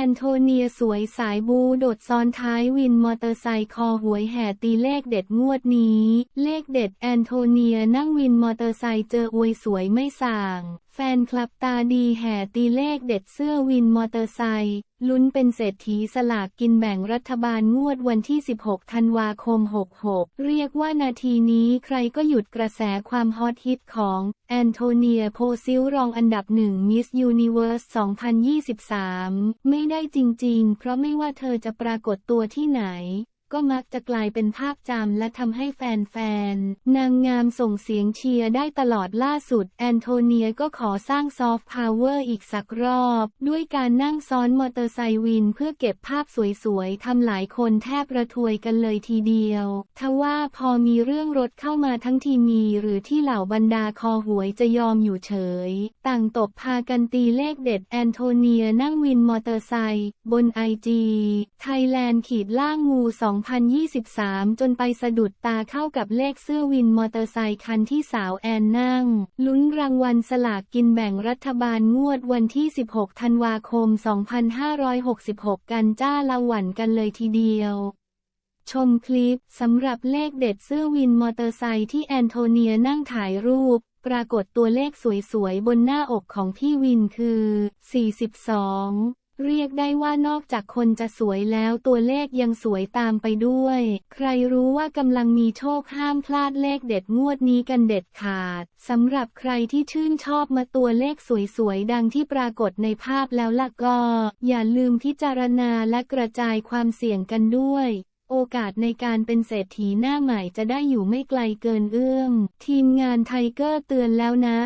อนโทเนียสวยสายบูโดดซ้อนท้ายวินมอเตอร์ไซค์คอหวยแห่ตีเลขเด็ดงวดนี้ เลขเด็ดแอนโทเนียนั่งวินมอเตอร์ไซค์เจออวยสวยไม่ส่าง แฟนคลับตาดีแห่ตีเลขเด็ดเสื้อวินมอเตอร์ไซค์ลุ้นเป็นเศรษฐีสลากกินแบ่งรัฐบาลงวดวันที่ 16 ธันวาคม 66 เรียกว่านาทีนี้ใครก็หยุดกระแสความฮอตฮิตของแอนโทเนียโพซิลรองอันดับหนึ่งมิสยูนิเวิร์ส 2023 ไม่ได้จริงๆ เพราะไม่ว่าเธอจะปรากฏตัวที่ไหน ก็มักจะกลายเป็นภาพจำและทำให้แฟนๆ นางงามส่งเสียงเชียร์ได้ตลอดล่าสุด แอนโทเนียก็ขอสร้างซอฟต์พาวเวอร์อีกสักรอบ ด้วยการนั่งซ้อนมอเตอร์ไซค์วินเพื่อเก็บภาพสวยๆ ทำหลายคนแทบระทวยกันเลยทีเดียว ทว่าพอมีเรื่องรถเข้ามาทั้งทีมีหรือที่เหล่าบรรดาคอหวยจะยอมอยู่เฉย ต่างตบพากันตีเลขเด็ดแอนโทเนียนั่งวินมอเตอร์ไซค์บนไอจีไทยแลนด์ขีดล่างงู2023 จนไปสะดุดตาเข้ากับเลขเสื้อวินมอเตอร์ไซค์คันที่สาวแอนนั่ง ลุ้นรางวัลสลากกินแบ่งรัฐบาลงวดวันที่ 16 ธันวาคม 2566 กันจ้าละหวันกันเลยทีเดียวชมคลิป สำหรับเลขเด็ดเสื้อวินมอเตอร์ไซค์ที่แอนโทเนียนั่งถ่ายรูป ปรากฏตัวเลขสวยๆ บนหน้าอกของพี่วินคือ 42 เรียกได้ว่านอกจากคนจะสวยแล้วตัวเลขยังสวยตามไปด้วย ใครรู้ว่ากำลังมีโชคห้ามพลาดเลขเด็ดงวดนี้กันเด็ดขาดสำหรับใครที่ชื่นชอบมาตัวเลขสวยๆ ดังที่ปรากฏในภาพแล้วล่ะก็ อย่าลืมพิจารณาและกระจายความเสี่ยงกันด้วยโอกาสในการเป็นเศรษฐีหน้าใหม่จะได้อยู่ไม่ไกลเกินเอื้อม ทีมงานไทเกอร์เตือนแล้วนะ